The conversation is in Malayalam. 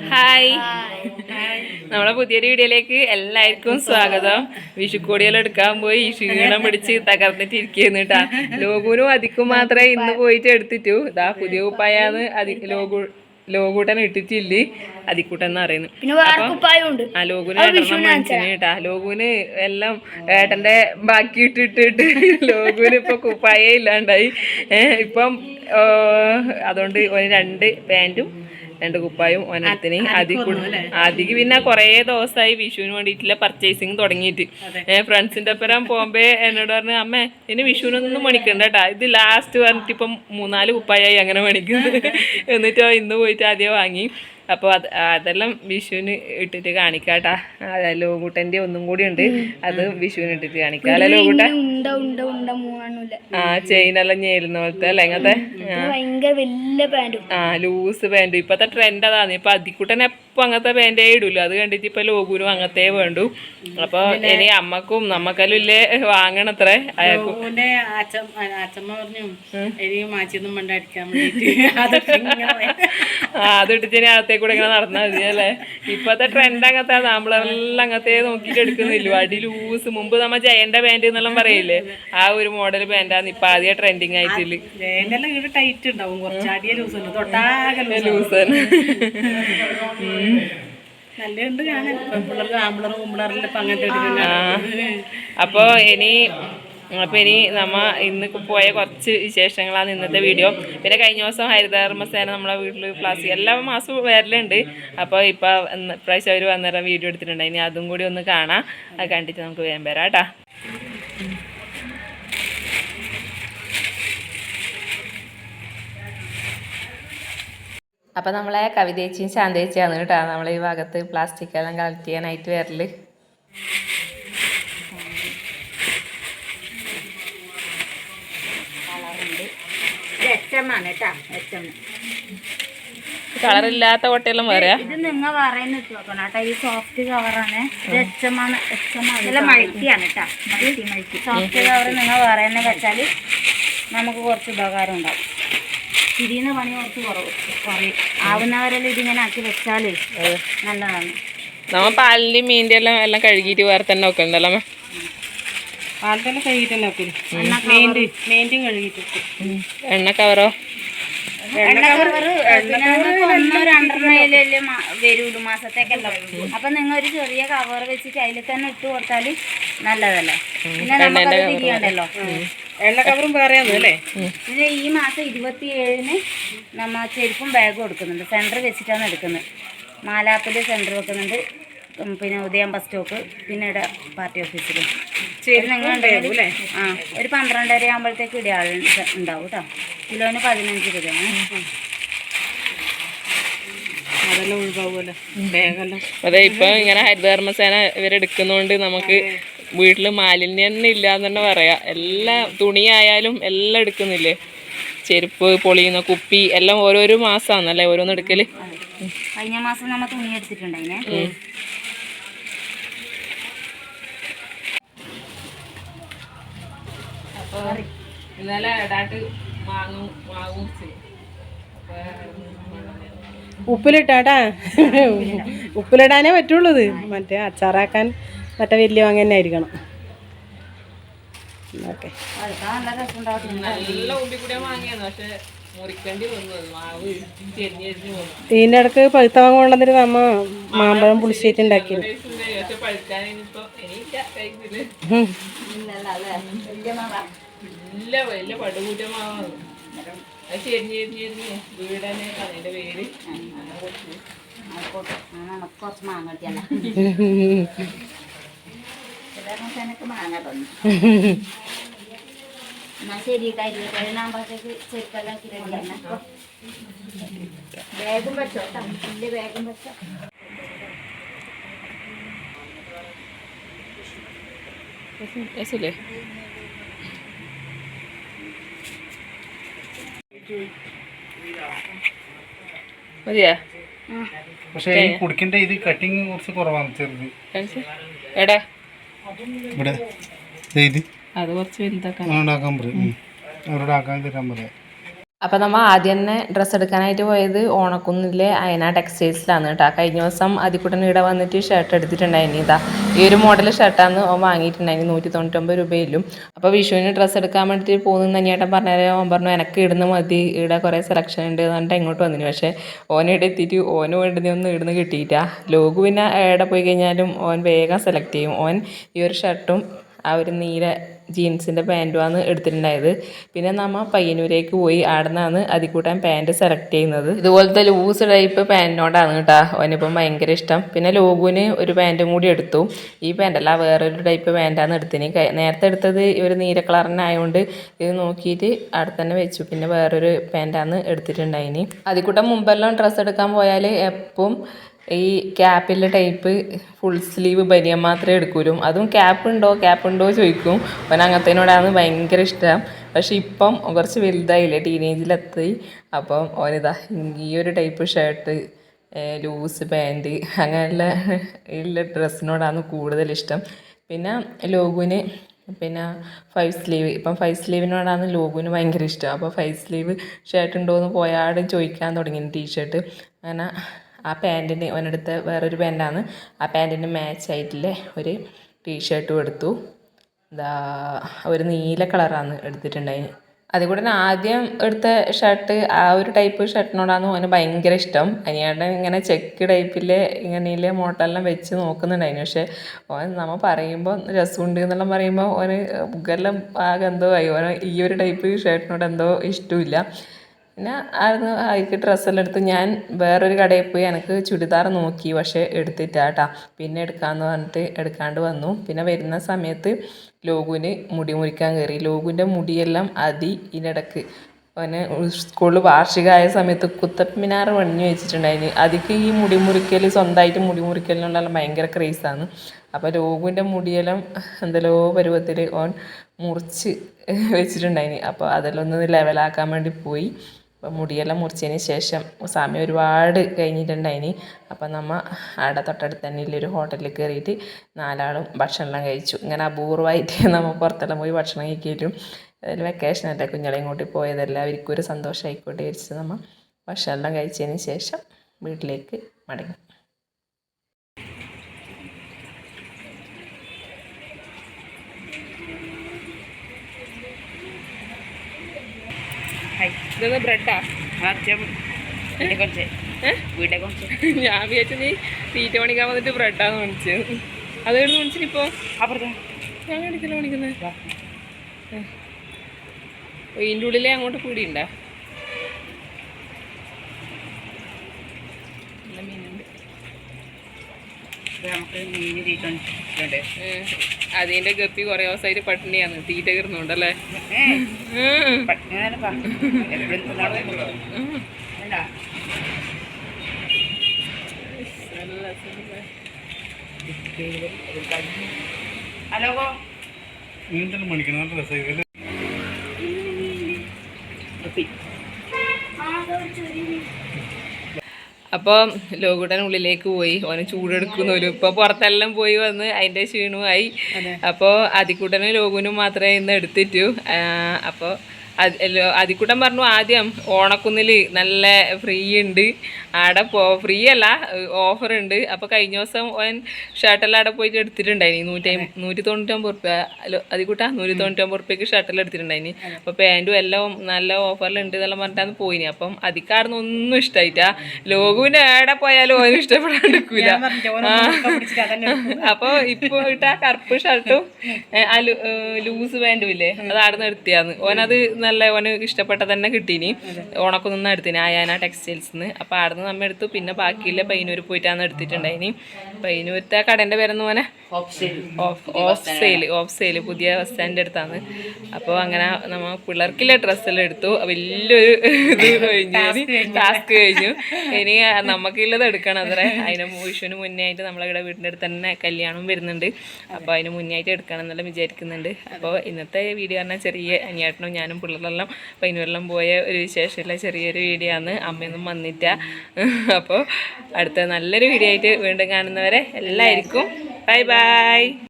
ഹായ് നമ്മളെ പുതിയൊരു വീഡിയോയിലേക്ക് എല്ലാവർക്കും സ്വാഗതം. വിഷുക്കോടിയെല്ലാം എടുക്കാൻ പോയി ക്ഷീണം പിടിച്ച് തകർന്നിട്ട് ഇരിക്കുന്നു കേട്ടാ. ലോകുനും അതിക്കും മാത്രമേ ഇന്ന് പോയിട്ട് എടുത്തിട്ടു. ഇതാ പുതിയ കുപ്പായാന്ന് അതി ലോകു ലോകൂട്ടൻ ഇട്ടിട്ടില്ല? അതിക്കൂട്ടൻ എന്ന് പറയുന്നു ആ ലോകുന് മേടിച്ചിന് കേട്ടാ. ലോകുന് എല്ലാം ഏട്ടന്റെ ബാക്കി ഇട്ടിട്ടിട്ട് ലോകുന് ഇപ്പൊ കുപ്പായേ ഇല്ലാണ്ടായി. ഏഹ് ഇപ്പം അതുകൊണ്ട് ഒരു രണ്ട് പാന്റും രണ്ട് കുപ്പായും ഒനത്തിന് അധികം ആദ്യം പിന്നെ കുറേ ദിവസമായി വിഷുവിന് വേണ്ടിയിട്ടുള്ള പർച്ചേസിങ് തുടങ്ങിയിട്ട്. ഫ്രണ്ട്സിന്റെ ഒപ്പം പോകുമ്പോ എന്നോട് പറഞ്ഞു അമ്മ ഇനി വിഷുവിനൊന്നും മണിക്കണ്ട കേട്ടാ ഇത് ലാസ്റ്റ് പറഞ്ഞിട്ട് ഇപ്പം മൂന്നാൽ കുപ്പായായി അങ്ങനെ മണിക്കുന്നത് എന്നിട്ടോ ഇന്ന് പോയിട്ട് ആദ്യം വാങ്ങി. അപ്പോൾ അത് അതെല്ലാം വിഷുവിന് ഇട്ടിട്ട് കാണിക്കാട്ടാ. ലോകൂട്ടന്റെ ഒന്നും കൂടി ഉണ്ട്. അത് വിഷുവിന് ഇട്ടിട്ട് കാണിക്കാം. അല്ലെ ലോകൂട്ട ആ ചെയിനെല്ലാം ഞേലുന്ന പോലത്തെ അല്ലെ അങ്ങനത്തെ ആ ലൂസ് പാന്റ് ഇപ്പത്തെ ട്രെൻഡ് അതാണ് ഇപ്പൊ അതിക്കൂട്ടൻ എപ്പോ അങ്ങനത്തെ പാന്റേ ഇടൂല? അത് കണ്ടിട്ട് ഇപ്പൊ ലോകൂരും അങ്ങനത്തെ വേണ്ടു. അപ്പൊ ഇനി അമ്മക്കും നമ്മക്കെല്ലാം ഇല്ലേ വാങ്ങണത്രേ. അയാൾക്കും അച്ഛമ്മ പറഞ്ഞു മാച്ചിയൊന്നും വേണ്ടിട്ട്. അതൊക്കെ ഇങ്ങനെ ആ അത് ഇട്ടിട്ട് ഇനി അകത്തേക്കൂടെ ഇങ്ങനെ നടന്നാൽ മതി അല്ലേ? ഇപ്പത്തെ ട്രെൻഡ് അങ്ങനത്തെ നമ്മളെല്ലാം അങ്ങനത്തെ നോക്കിയിട്ട് എടുക്കുന്നില്ല. അടി ലൂസ് മുമ്പ് നമ്മ ജയന്റെ പാന്റ് എന്നെല്ലാം പറയില്ലേ? ആ ഒരു മോഡൽ പാന്റാണ് ഇപ്പൊ ആദ്യ ട്രെൻഡിങ് ആയിട്ടില്ല ടൈറ്റ് ഉണ്ടാവും ലൂസ് നല്ലുണ്ട് കാണാൻ. ഇപ്പൊ അങ്ങനത്തെ അപ്പോൾ ഇനി അപ്പോൾ ഇനി നമ്മ ഇന്ന് പോയ കുറച്ച് വിശേഷങ്ങളാണ് ഇന്നത്തെ വീഡിയോ പിന്നെ കഴിഞ്ഞ ദിവസം ഹരിതകർമ്മസേന നമ്മളെ വീട്ടിൽ ക്ലാസ് എല്ലാ മാസവും വരലുണ്ട്. അപ്പോൾ ഇപ്പോൾ ഇപ്രാവശ്യം അവർ വന്നേരം വീഡിയോ എടുത്തിട്ടുണ്ട്. ഇനി അതും കൂടി ഒന്ന് കാണാം. അത് കണ്ടിട്ട് നമുക്ക് വേഗം വരാം കേട്ടാ. അപ്പം നമ്മളെ കവിതേച്ചിയും ശാന്തേച്ചിയാണ് കേട്ടോ. നമ്മൾ ഈ ഭാഗത്ത് പ്ലാസ്റ്റിക് എല്ലാം കളക്ട് ചെയ്യാനായിട്ട് വരൽ. എച്ചമാണ് കേട്ടാ എച്ചമ്മ കളറില്ലാത്ത കൊട്ടയെല്ലാം പറയാ ഇത് നിങ്ങൾ പറയുന്ന നോക്കണം കേട്ടോ. ഈ സോഫ്റ്റ് കവറാണ് ഇത് എച്ചമാണ് എച്ചമാണ് നല്ല മൾട്ടിയാണ് കേട്ടാ. മൾട്ടി മൾട്ടി സോഫ്റ്റ് കവർ നിങ്ങൾ പറയുന്ന വെച്ചാൽ നമുക്ക് കുറച്ച് ഉപകാരം ഉണ്ടാവും. തിരിയുന്ന പണി കുറച്ച് കുറവ് കുറയും ആവുന്നവരെല്ലാം ഇതിങ്ങനെ ആക്കി വെച്ചാൽ നല്ലതാണ്. നമ്മ പാലിന്റെയും മീന്റെ എല്ലാം എല്ലാം കഴുകിയിട്ട് വേറെ തന്നെ വെക്കണ്ടല്ലോ അമ്മ? പാലത്തെല്ലാം കഴുകിട്ട് തന്നെ വെക്കില്ല മെയിന്റെ മെയിന്റെയും കഴുകിട്ട് എണ്ണ കവറോ എണ്ണ നിങ്ങൾക്ക് ഒന്നോ രണ്ടെണ്ണയിലല്ലേ വരുള്ളൂ മാസത്തേക്കല്ല? അപ്പൊ നിങ്ങൾ ഒരു ചെറിയ കവർ വെച്ചിട്ട് അതിൽ തന്നെ ഇട്ട് കൊടുത്താൽ നല്ലതല്ലേ? പിന്നെ തിരിയണ്ടല്ലോ? എണ്ണ കവറും അല്ലേ പിന്നെ ഈ മാസം ഇരുപത്തി ഏഴിന് നമ്മ ചെരുപ്പും ബാഗ് കൊടുക്കുന്നുണ്ട് സെന്റർ വെച്ചിട്ടാണ് എടുക്കുന്നത്. മാലാപ്പിൽ സെന്റർ വെക്കുന്നുണ്ട്. പിന്നെ ഉദയം ബസ് സ്റ്റോപ്പ് പിന്നെ ഇവിടെ പാർട്ടി ഓഫീസിൽ നിങ്ങൾ ആ ഒരു പന്ത്രണ്ടര ആകുമ്പോഴത്തേക്ക് ഇടിയാൾ ഉണ്ടാവും കേട്ടോ കിലോന് പതിനഞ്ച് രൂപയാണ്. അതെ ഇപ്പൊ ഇങ്ങനെ ഹരിതകർമ്മസേന ഇവരെടുക്കുന്നോണ്ട് നമുക്ക് വീട്ടിൽ മാലിന്യം തന്നെ ഇല്ല എന്ന് തന്നെ പറയാ. എല്ലാ തുണിയായാലും എല്ലാം എടുക്കുന്നില്ലേ? ചെരുപ്പ് പൊളിയുന്ന കുപ്പി എല്ലാം ഓരോരോ മാസമാണല്ലേ ഓരോന്ന് എടുക്കൽ? കഴിഞ്ഞ മാസം നമ്മൾ തുണി എടുത്തിട്ടുണ്ടായിനെ. അപ്പൊ ഇന്നലെ ഇടാട്ട് മാങ്ങും മാങ്ങും ഉപ്പിലിട്ടാട്ടാ ഉപ്പിലിടാനേ പറ്റുള്ളൂ ഇത് മറ്റേ അച്ചാറാക്കാൻ മറ്റേ വലിയ വാങ്ങ തന്നെ ആയിരിക്കണം. ഓക്കെ. ഇതിന്റെ ഇടയ്ക്ക് പഴുത്ത വാങ്ങ കൊണ്ടുവന്നിട്ട് നമ്മ മാമ്പഴം പുളിശ്ശേരി ഉണ്ടാക്കിയത്. പക്ഷെ വലിയ പടുകൂറ്റ മാവാണ് അത് ചെരിഞ്ഞ് ചെരിഞ്ഞ് ചെരിഞ്ഞ് വീടനെ അതിന്റെ പേര്. നമുക്ക് കുറച്ച് മാങ്ങ കിട്ടിയല്ല എനിക്ക് മാങ്ങ തന്നു. എന്നാ ശരി കരിവേപ്പിലാകുമ്പോഴത്തേക്ക് ചെരുപ്പെല്ലാം കിട്ടിയാണ് വേഗം വെച്ചോ വലിയ വേഗം വെച്ചോ. രസല്ലേ മതിയാ? പക്ഷേ ഈ കുടുക്കിന്റെ ഇത് കട്ടിങ് കുറച്ച് കുറവാണ് ചെറുത്. എടാ. ഇവിടെ ദേ ഇത്. അത് കുറച്ച് വലുതാക്കാൻ ഉണ്ടാക്കാൻ പറയും. അവരോട് ആക്കാൻ തരാൻ പറയാം. അപ്പോൾ നമ്മൾ ആദ്യം തന്നെ ഡ്രസ്സ് എടുക്കാനായിട്ട് പോയത് ഓണക്കുന്നിലെ അയന ടെക്സ്റ്റൈൽസിലാണ് കേട്ടോ. കഴിഞ്ഞ ദിവസം അതിക്കുട്ടൻ ഇവിടെ വന്നിട്ട് ഷർട്ട് എടുത്തിട്ടുണ്ടായിരുന്നു. ഇതാ. ഈ ഒരു മോഡൽ ഷർട്ടാണ് ഓൻ വാങ്ങിയിട്ടുണ്ടായിരുന്നു നൂറ്റി തൊണ്ണൂറ്റൊമ്പത് രൂപയിലും. അപ്പോൾ വിഷുവിന് ഡ്രസ്സ് എടുക്കാൻ വേണ്ടിയിട്ട് പോകുന്ന അനിയേട്ടൻ പറഞ്ഞാൽ ഓൻ പറഞ്ഞു എനിക്ക് ഇടുന്ന മതി ഇവിടെ കുറേ സെലക്ഷൻ ഉണ്ട് എന്ന് പറഞ്ഞിട്ട് ഇങ്ങോട്ട് വന്നിന് പക്ഷേ ഓനെ എത്തിയിട്ട് ഓന് ഒന്ന് ഇടുന്ന് കിട്ടിയിട്ടാ ലോകു പിന്നെ എവിടെ പോയി കഴിഞ്ഞാലും ഓൻ വേഗം സെലക്ട് ചെയ്യും. ഓൻ ഈ ഒരു ഷർട്ടും ആ ഒരു നീല ജീൻസിന്റെ പാന്റുമാണ് എടുത്തിട്ടുണ്ടായത്. പിന്നെ നമ്മൾ പയ്യന്നൂരേക്ക് പോയി അവിടെ നിന്നാണ് അതിക്കൂട്ടാൻ പാന്റ് സെലക്ട് ചെയ്യുന്നത്. ഇതുപോലത്തെ ലൂസ് ടൈപ്പ് പാന്റിനോടാണ് കേട്ടോ അവനിപ്പം ഭയങ്കര ഇഷ്ടം. പിന്നെ ലോഗുവിന് ഒരു പാന്റും കൂടി എടുത്തു. ഈ പാന്റല്ല വേറൊരു ടൈപ്പ് പാന്റാണ് എടുത്തിന്. നേരത്തെ എടുത്തത് ഒരു നീല കളറിനായതുകൊണ്ട് ഇത് നോക്കിയിട്ട് അവിടെ തന്നെ വെച്ചു. പിന്നെ വേറൊരു പാന്റാണ് എടുത്തിട്ടുണ്ടായിന്. അതിക്കൂട്ടം മുമ്പെല്ലാം ഡ്രസ്സ് എടുക്കാൻ പോയാൽ എപ്പം ഈ ക്യാപ്പിലെ ടൈപ്പ് ഫുൾ സ്ലീവ് ബനിയൻ മാത്രമേ എടുക്കൂലും അതും ക്യാപ്പ് ഉണ്ടോ? ക്യാപ്പ് ഉണ്ടോ ചോദിക്കും. അവൻ അങ്ങനത്തേനോടാണ് ഭയങ്കര ഇഷ്ടം. പക്ഷെ ഇപ്പം കുറച്ച് വലുതായില്ലേ ടീനേജിലെത്തി അപ്പം ഓനിതാ ഈ ഒരു ടൈപ്പ് ഷർട്ട് ലൂസ് പാന്റ് അങ്ങനെയുള്ള ഉള്ള ഡ്രസ്സിനോടാണ് കൂടുതൽ ഇഷ്ടം. പിന്നെ ലോഗുവിന് പിന്നെ ഫൈവ് സ്ലീവ് ഇപ്പം ഫൈവ് സ്ലീവിനോടാണ് ലോഗുവിന് ഭയങ്കര ഇഷ്ടം. അപ്പോൾ ഫൈവ് സ്ലീവ് ഷർട്ട് ഉണ്ടോ എന്ന് പോയാടും ചോദിക്കാൻ തുടങ്ങി. ടീഷർട്ട് അങ്ങനെ ആ പാന്റിന് അവനടുത്ത് വേറൊരു പാന്റാണ്. ആ പാന്റിന് മാച്ച് ആയിട്ടുള്ള ഒരു ടീഷർട്ടും എടുത്തു. എന്താ ഒരു നീല കളറാണ് എടുത്തിട്ടുണ്ടായിന്. അതുകൂടെ തന്നെ ആദ്യം എടുത്ത ഷർട്ട് ആ ഒരു ടൈപ്പ് ഷർട്ടിനോടാണ് അവന് ഭയങ്കര ഇഷ്ടം. അനിയാണ്ട് ഇങ്ങനെ ചെക്ക് ടൈപ്പിലെ ഇങ്ങനെ മോട്ടെല്ലാം വെച്ച് നോക്കുന്നുണ്ടായിന്. പക്ഷേ ഓൻ നമ്മൾ പറയുമ്പോൾ രസമുണ്ട് എന്നെല്ലാം പറയുമ്പോൾ ഓന് മുഖെല്ലാം ആകെ എന്തോ ആയി. ഓന് ഈ ഒരു ടൈപ്പ് ഷർട്ടിനോട് എന്തോ ഇഷ്ടമില്ല പിന്നെ അവിടുന്ന് അതിക്ക് ഡ്രസ്സെല്ലാം എടുത്ത് ഞാൻ വേറൊരു കടയിൽ പോയി എനിക്ക് ചുരിദാർ നോക്കി പക്ഷേ എടുത്തിട്ടാട്ടാ പിന്നെ എടുക്കാമെന്ന് പറഞ്ഞിട്ട് എടുക്കാണ്ട് വന്നു. പിന്നെ വരുന്ന സമയത്ത് ലോകുവിന് മുടി മുറിക്കാൻ കയറി. ലോകുവിന്റെ മുടിയെല്ലാം അതി ഇതിനിടക്ക്. അവന് സ്കൂളിൽ വാർഷികമായ സമയത്ത് കുത്തപ്പിനാറ് പണിഞ്ഞു വെച്ചിട്ടുണ്ടായിന്. അതിക്ക് ഈ മുടി മുറിക്കൽ സ്വന്തമായിട്ട് മുടി മുറിക്കലിനുള്ള ഭയങ്കര ക്രേസാണ് അപ്പോൾ ലോകുവിന്റെ മുടിയെല്ലാം എന്തെല്ലോ പരുവത്തിൽ ഓൻ മുറിച്ച് വെച്ചിട്ടുണ്ടായിന്. അപ്പോൾ അതെല്ലാം ഒന്ന് ലെവലാക്കാൻ വേണ്ടി പോയി. അപ്പോൾ മുടിയെല്ലാം മുറിച്ചതിന് ശേഷം സമയം ഒരുപാട് കഴിഞ്ഞിട്ടുണ്ടായിന്. അപ്പം നമ്മൾ അവിടെ തൊട്ടടുത്ത് തന്നെ ഒരു ഹോട്ടലിൽ കയറിയിട്ട് നാലാളും ഭക്ഷണമെല്ലാം കഴിച്ചു. ഇങ്ങനെ അപൂർവമായിട്ട് നമ്മൾ പുറത്തെല്ലാം പോയി ഭക്ഷണം കഴിക്കലും അതിൽ വെക്കേഷനല്ലേ കുഞ്ഞളെയും കൂട്ടി പോയതല്ല അവർക്കൊരു സന്തോഷമായിക്കോട്ടെ വിചാരിച്ച് നമ്മൾ ഭക്ഷണമെല്ലാം കഴിച്ചതിന് ശേഷം വീട്ടിലേക്ക് മടങ്ങി. ഇതൊന്ന് ബ്രെഡാ? ഞാൻ വിചാരിച്ചു നീ തീറ്റ പണിക്കാൻ വന്നിട്ട് ബ്രെഡാന്ന് മേടിച്ചത് അത് എവിടെ അപ്പുറത്ത്. ഞാൻ മേടിക്കല മേടിക്കുന്നത് ഇതിന്റെ ഉള്ളിലെ അങ്ങോട്ട് കൂടി ഉണ്ടാ നല്ല മീനുണ്ട്. നമുക്ക് മീൻ തീറ്റുണ്ട് അതിന്റെ ഗപ്പി കൊറേ ദിവസമായിട്ട് പട്ടിണിയാണ്. തീറ്റ കീറുന്നുണ്ടല്ലേ ഹലോ നീന്തൽ മണിക്കണം. നല്ല രസം ഇതിൽ അപ്പോൾ ലോകുട്ടൻ ഉള്ളിലേക്ക് പോയി. ഓന് ചൂടെടുക്കുന്നൊരു ഇപ്പോൾ പുറത്തെല്ലാം പോയി വന്ന് അതിന്റെ ക്ഷീണമായി അപ്പോൾ അതിക്കൂട്ടനും ലോകുനും മാത്രമേ ഇന്ന് എടുത്തിട്ടു. അപ്പോൾ അതിക്കൂട്ടൻ പറഞ്ഞു ആദ്യം ഓണക്കുന്നിൽ നല്ല ഫ്രീ ഉണ്ട് ആടെ പോ ഫ്രീ അല്ല ഓഫർ ഉണ്ട് അപ്പോൾ കഴിഞ്ഞ ദിവസം ഓൻ ഷർട്ടെല്ലാം അവിടെ പോയിട്ട് എടുത്തിട്ടുണ്ടായിനി. നൂറ്റി നൂറ്റി തൊണ്ണൂറ്റൊമ്പത് റുപ്യ അതിക്കൂട്ടാ നൂറ്റി തൊണ്ണൂറ്റൊമ്പത് റുപ്യക്ക് ഷർട്ടെല്ലാം എടുത്തിട്ടുണ്ടായിനി. അപ്പോൾ പാന്റും എല്ലാം നല്ല ഓഫറിലുണ്ട് എന്നെല്ലാം പറഞ്ഞിട്ടാണ് പോയിനി. അപ്പം അതിക്കാർന്ന് ഒന്നും ഇഷ്ടമായിട്ടാ ലോകുവിന് എവിടെ പോയാലും ഓനും ഇഷ്ടപ്പെടാണ്ടിരിക്കൂല അപ്പോൾ ഇപ്പോൾ ഇട്ട കറുപ്പ് ഷർട്ടും ആ ലൂസ് പാന്റും ഇല്ലേ? അത് നിന്ന് എടുത്തിയാന്ന്. ഓനത് നല്ല ഓന് ഇഷ്ടപ്പെട്ട തന്നെ കിട്ടീനി. ഓണക്കൊന്നും എടുത്തിന് ആയാന ടെക്സ്റ്റൈൽസ് അപ്പൊ നിന്ന് നമ്മ എടുത്തു. പിന്നെ ബാക്കിയില്ല പയ്യന്നൂർ പോയിട്ടാണ് എടുത്തിട്ടുണ്ടായിനി. പയ്യന്നൂരത്തെ ആ കടന്റെ പേരെന്ന് പോലെ ഓഫ് സെയിൽ ഓഫ് സെയിൽ പുതിയ ബസ് സ്റ്റാൻഡ് അടുത്താണ് അപ്പോൾ അങ്ങനെ നമ്മ പിള്ളേർക്കില്ല ഡ്രസ്സെല്ലാം എടുത്തു. വലിയൊരു ഇത് കഴിഞ്ഞു. ടാസ്ക് കഴിഞ്ഞു. ഇനി നമുക്കുള്ളത് എടുക്കണം. അത്രേ. അതിന് വിഷുവിന് മുന്നേ ആയിട്ട് നമ്മളിവിടെ വീടിന്റെ അടുത്ത് തന്നെ കല്യാണം വരുന്നുണ്ട്. അപ്പോൾ അതിന് മുന്നേ ആയിട്ട് എടുക്കണം എന്നെല്ലാം വിചാരിക്കുന്നുണ്ട്. അപ്പോൾ ഇന്നത്തെ വീഡിയോ പറഞ്ഞാൽ ചെറിയ അനിയാട്ടനും ഞാനും പിള്ളേരെല്ലാം പൈനൂരെല്ലാം പോയ ഒരു വിശേഷമുള്ള ചെറിയൊരു വീഡിയോ ആണ്. അമ്മയൊന്നും വന്നിട്ട അപ്പോൾ അടുത്ത നല്ലൊരു വീഡിയോ ആയിട്ട് വീണ്ടും കാണുന്നവരെ എല്ലാവർക്കും ബൈ ബൈ